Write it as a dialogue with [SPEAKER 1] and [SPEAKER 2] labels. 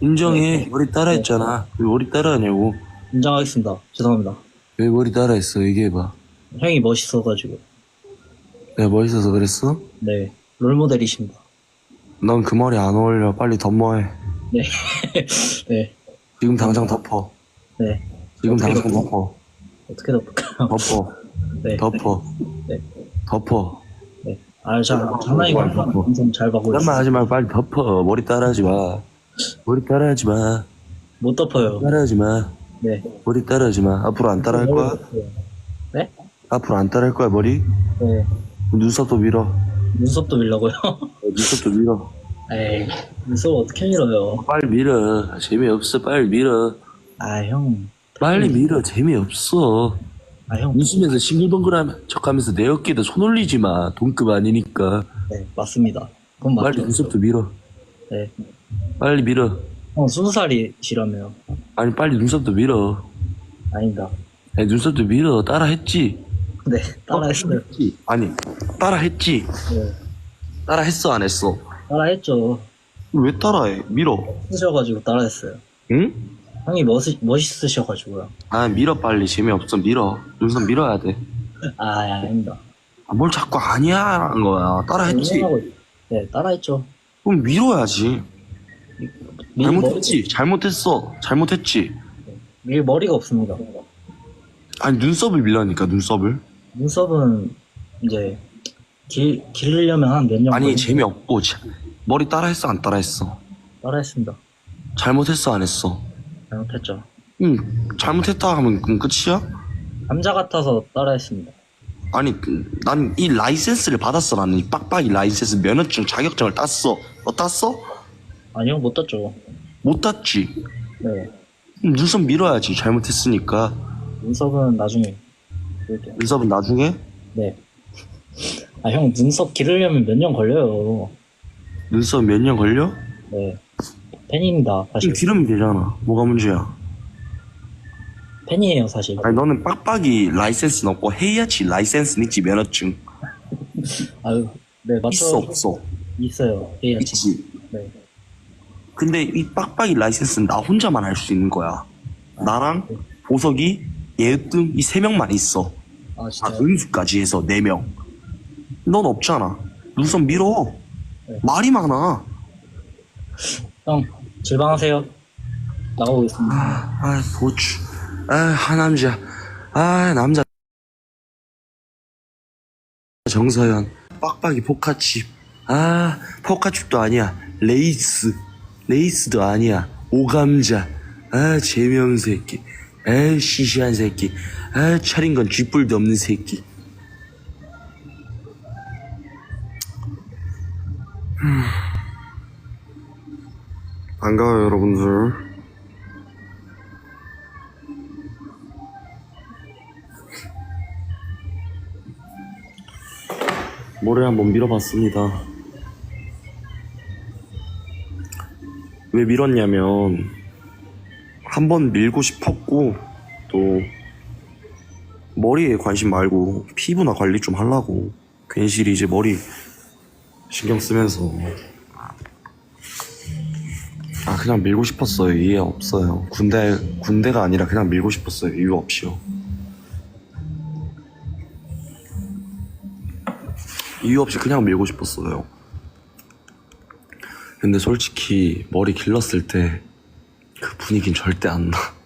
[SPEAKER 1] 인정해. 머리 따라했잖아. 왜 머리 따라하냐고.
[SPEAKER 2] 인정하겠습니다. 죄송합니다.
[SPEAKER 1] 왜 머리 따라했어? 얘기해봐.
[SPEAKER 2] 형이 멋있어가지고.
[SPEAKER 1] 내가 멋있어서 그랬어?
[SPEAKER 2] 네. 롤모델이십니다.
[SPEAKER 1] 넌 그 머리 안 어울려. 빨리 덤머해.
[SPEAKER 2] 네. 네.
[SPEAKER 1] 지금 당장 덮어.
[SPEAKER 2] 네.
[SPEAKER 1] 지금
[SPEAKER 2] 어떻게
[SPEAKER 1] 당장
[SPEAKER 2] 덮어?
[SPEAKER 1] 덮어.
[SPEAKER 2] 어떻게 덮을까요?
[SPEAKER 1] 덮어.
[SPEAKER 2] 네.
[SPEAKER 1] 덮어.
[SPEAKER 2] 네.
[SPEAKER 1] 덮어.
[SPEAKER 2] 네. 아, 자, 장난이고. 방송 잘 봐고
[SPEAKER 1] 딴말
[SPEAKER 2] 있어요.
[SPEAKER 1] 하지 말고 빨리 덮어. 머리 따라하지 마. 머리 따라하지 마.
[SPEAKER 2] 못 덮어요.
[SPEAKER 1] 따라하지 마.
[SPEAKER 2] 네.
[SPEAKER 1] 머리 따라하지 마. 앞으로 안 따라할 거야?
[SPEAKER 2] 네?
[SPEAKER 1] 앞으로 안 따라할 거야, 머리?
[SPEAKER 2] 네.
[SPEAKER 1] 눈썹도 밀어.
[SPEAKER 2] 눈썹도 밀라고요?
[SPEAKER 1] 눈썹도 밀어.
[SPEAKER 2] 에이, 눈썹 어떻게 밀어요?
[SPEAKER 1] 빨리 밀어. 재미없어. 빨리 밀어.
[SPEAKER 2] 아, 형.
[SPEAKER 1] 빨리 밀어. 재미없어.
[SPEAKER 2] 아, 형.
[SPEAKER 1] 웃으면서 싱글벙글하면 척하면서 내 어깨에다 손 올리지 마. 동급 아니니까.
[SPEAKER 2] 네, 맞습니다. 그건
[SPEAKER 1] 빨리
[SPEAKER 2] 맞죠.
[SPEAKER 1] 눈썹도 밀어.
[SPEAKER 2] 네.
[SPEAKER 1] 빨리 밀어.
[SPEAKER 2] 형, 스무 살이시라며요.
[SPEAKER 1] 아니 빨리 눈썹도 밀어.
[SPEAKER 2] 아니다.
[SPEAKER 1] 아니, 눈썹도 밀어. 따라 했지.
[SPEAKER 2] 네, 따라 했어요.
[SPEAKER 1] 했지. 아니 따라 했지.
[SPEAKER 2] 네.
[SPEAKER 1] 따라 했어 안 했어?
[SPEAKER 2] 따라 했죠.
[SPEAKER 1] 왜 따라해? 밀어.
[SPEAKER 2] 쓰셔가지고 따라 했어요.
[SPEAKER 1] 응?
[SPEAKER 2] 형이 멋있, 멋있으셔가지고요.
[SPEAKER 1] 아 밀어 빨리 재미없어 밀어. 눈썹 밀어야 돼.
[SPEAKER 2] 아, 아닙니다.
[SPEAKER 1] 아, 뭘 자꾸 아니야 하는 거야. 따라 했지.
[SPEAKER 2] 인정하고- 네, 따라 했죠.
[SPEAKER 1] 그럼 밀어야지.
[SPEAKER 2] 밀,
[SPEAKER 1] 잘못했지. 잘못했어. 잘못했지.
[SPEAKER 2] 밀 머리가 없습니다.
[SPEAKER 1] 아니 눈썹을 밀라니까 눈썹을.
[SPEAKER 2] 눈썹은 이제 길, 기르려면 한 몇 년
[SPEAKER 1] 아니
[SPEAKER 2] 걸리-
[SPEAKER 1] 재미없고 자- 머리 따라했어 안 따라했어?
[SPEAKER 2] 따라했습니다.
[SPEAKER 1] 잘못했어 안 했어?
[SPEAKER 2] 잘못했죠.
[SPEAKER 1] 응 잘못했다 하면 그럼 끝이야?
[SPEAKER 2] 남자 같아서 따라했습니다.
[SPEAKER 1] 아니 난 이 라이센스를 받았어 나는 이 빡빡이 라이센스 면허증 자격증을 땄어 너 땄어?
[SPEAKER 2] 아니요, 못 떴죠.
[SPEAKER 1] 못 땄지
[SPEAKER 2] 네.
[SPEAKER 1] 눈썹 밀어야지 잘못했으니까
[SPEAKER 2] 눈썹은 나중에 기를게요.
[SPEAKER 1] 눈썹은 나중에
[SPEAKER 2] 네. 아, 형, 눈썹 기르려면 몇 년 걸려요.
[SPEAKER 1] 눈썹 몇 년 걸려?
[SPEAKER 2] 네. 팬입니다, 사실.
[SPEAKER 1] 기르면 되잖아 뭐가 문제야
[SPEAKER 2] 팬이에요, 사실.
[SPEAKER 1] 아니 너는 빡빡이 라이센스는 없고 해야지 라이센스는 있지 면허증
[SPEAKER 2] 아유, 네, 맞죠.
[SPEAKER 1] 있어 없어
[SPEAKER 2] 있어요. 해야지.
[SPEAKER 1] 있지
[SPEAKER 2] 네.
[SPEAKER 1] 근데 이 빡빡이 라이센스는 나 혼자만 할 수 있는 거야 나랑 보석이 예으뜸 이세 명만 있어
[SPEAKER 2] 아,
[SPEAKER 1] 아,
[SPEAKER 2] 진짜요?
[SPEAKER 1] 은수까지 해서 4명. 넌 없잖아. 눈썹 밀어.
[SPEAKER 2] 네.
[SPEAKER 1] 말이 많아.
[SPEAKER 2] 형, 질방하세요. 나가고 있습니다.
[SPEAKER 1] 아, 보추. 아, 하남자. 아, 남자. 정서연. 빡빡이 포카칩. 아, 포카칩도 아니야. 레이스. 레이스도 아니야. 오감자. 아, 재미없는 새끼. 아, 시시한 새끼. 아, 차린 건 쥐뿔도 없는 새끼. 반가워요, 여러분들. 모래 한번 밀어봤습니다. 왜 밀었냐면, 한번 밀고 싶었고, 또, 머리에 관심 말고, 피부나 관리 좀 하려고, 괜시리 이제 머리 신경 쓰면서, 아, 그냥 밀고 싶었어요. 이해 없어요. 군대, 군대가 아니라 그냥 밀고 싶었어요. 이유 없이요. 이유 없이 그냥 밀고 싶었어요. 근데 솔직히 머리 길렀을 때 그 분위기는 절대 안 나.